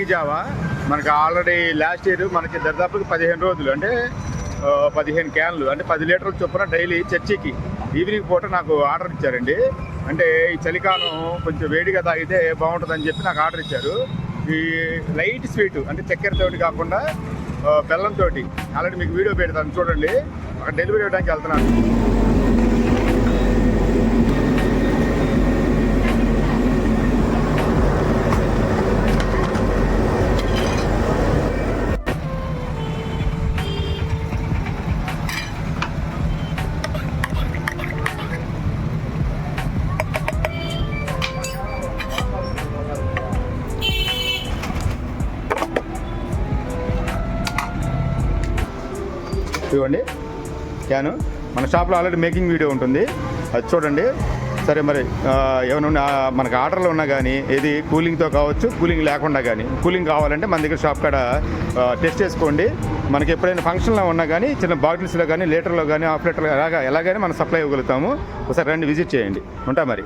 Java. మనకి already last year మనకి దర్దాపుకి పదిహేను రోజులు అంటే పదిహేను క్యాన్లు అంటే పది లీటర్ల చొప్పున డైలీ చర్చికి ఈవినింగ్ పూట నాకు ఆర్డర్ ఇచ్చారండి. అంటే ఈ చలికాలం కొంచెం వేడిగా తాగితే బాగుంటుందని చెప్పి నాకు ఆర్డర్ ఇచ్చారు. ఈ లైట్ స్వీట్ అంటే చక్కెరతోటి కాకుండా బెల్లంతో ఆల్రెడీ మీకు వీడియో పెడతాను చూడండి. అక్కడ డెలివరీ ఇవ్వడానికి వెళ్తున్నాను. ఇవ్వండి. క్యాను? మన షాప్లో ఆల్రెడీ మేకింగ్ వీడియో ఉంటుంది. అది చూడండి. సరే మరి ఏమైనా మనకు ఆర్డర్లు ఉన్నా కానీ ఏది కూలింగ్తో కావచ్చు కూలింగ్ లేకుండా కానీ కూలింగ్ కావాలంటే మన దగ్గర షాప్ కాడ టెస్ట్ చేసుకోండి. మనకి ఎప్పుడైనా ఫంక్షన్లో ఉన్నా కానీ చిన్న బాటిల్స్లో కానీ లీటర్లో కానీ హాఫ్ లీటర్లో ఎలాగా ఎలాగైనా మనం సప్లై ఇవ్వగలుగుతాము. ఒకసారి రండి విజిట్ చేయండి. ఉంటా మరి.